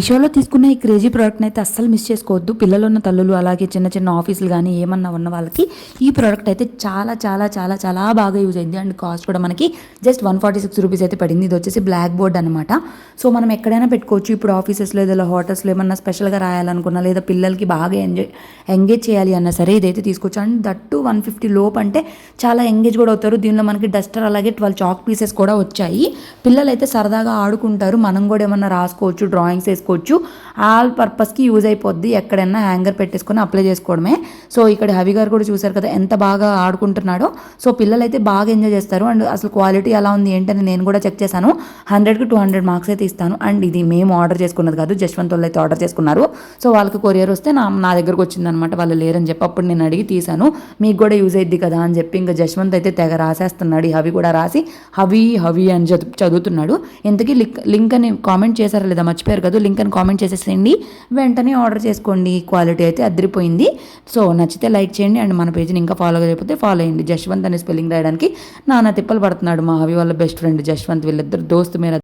మీషోలో తీసుకున్న ఈ క్రేజీ ప్రోడక్ట్ని అయితే అస్సలు మిస్ చేసుకోవద్దు. పిల్లలు ఉన్న తల్లులు అలాగే చిన్న చిన్న ఆఫీసులు కానీ ఏమన్నా ఉన్న వాళ్ళకి ఈ ప్రోడక్ట్ అయితే చాలా చాలా చాలా చాలా బాగా యూజ్ అయింది. అండ్ కాస్ట్ కూడా మనకి just one forty six rupees అయితే పడింది. ఇది వచ్చేసి బ్లాక్ బోర్డ్ అనమాట సో మనం ఎక్కడైనా పెట్టుకోవచ్చు. ఇప్పుడు ఆఫీసెస్లో ఏదో హోటల్స్లో ఏమన్నా స్పెషల్గా రాయాలనుకున్నా లేదా పిల్లలకి బాగా ఎంజాయ్ ఎంగేజ్ చేయాలి అన్నా సరే ఇదైతే తీసుకోవచ్చు. అండ్ దట్టు వన్ ఫిఫ్టీ లోపు అంటే చాలా ఎంగేజ్ కూడా అవుతారు. దీనిలో మనకి డస్టర్ అలాగే ట్వెల్వ్ చాక్ పీసెస్ కూడా వచ్చాయి. పిల్లలు అయితే సరదాగా ఆడుకుంటారు. మనం కూడా ఏమన్నా రాసుకోవచ్చు డ్రాయింగ్స్ చేసుకోవచ్చు. ఆల్ పర్పస్కి యూజ్ అయిపోద్ది. ఎక్కడైనా హ్యాంగర్ పెట్టేసుకొని అప్లై చేసుకోవడమే. సో ఇక్కడ హవి గారు కూడా చూశారు కదా ఎంత బాగా ఆడుకుంటున్నాడో. సో పిల్లలు అయితే బాగా ఎంజాయ్ చేస్తారు. అండ్ అసలు క్వాలిటీ ఎలా ఉంది ఏంటని నేను కూడా చెక్ చేశాను. హండ్రెడ్కి టూ హండ్రెడ్ మార్క్స్ అయితే ఇస్తాను. అండ్ ఇది మేము ఆర్డర్ చేసుకున్నది కాదు. జస్వంత్ వాళ్ళు అయితే ఆర్డర్ చేసుకున్నారు. సో వాళ్ళకి కొరియర్ వస్తే నా నా దగ్గరకు వచ్చిందనమాట వాళ్ళు లేరని చెప్పి అప్పుడు నేను అడిగి తీశాను. మీకు కూడా యూజ్ అయ్యింది కదా అని చెప్పి ఇంకా జస్వంత్ అయితే తెగ రాసేస్తున్నాడు. ఈ హవి కూడా రాసి హవి హవి అని చదువుతున్నాడు. ఇంతకీ లింక్ లింక్ అని కామెంట్ చేశారా లేదా మర్చిపోయారు కదా లింక్ అని కామెంట్ చేసేసేయండి. వెంటనే ఆర్డర్ చేసుకోండి. క్వాలిటీ అయితే అదిరిపోయింది. సో నచ్చితే లైక్ చేయండి అండ్ మన పేజ్ని ఇంకా ఫాలో చేయకపోతే ఫాలో అయ్యండి జశ్వంత్ అనే స్పెల్లింగ్ రాయడానికి నానా తిప్పలు పడుతున్నాడు మా హవి వాళ్ళ బెస్ట్ ఫ్రెండ్ జశ్వంత్. వీళ్ళిద్దరు దోస్తు మీరు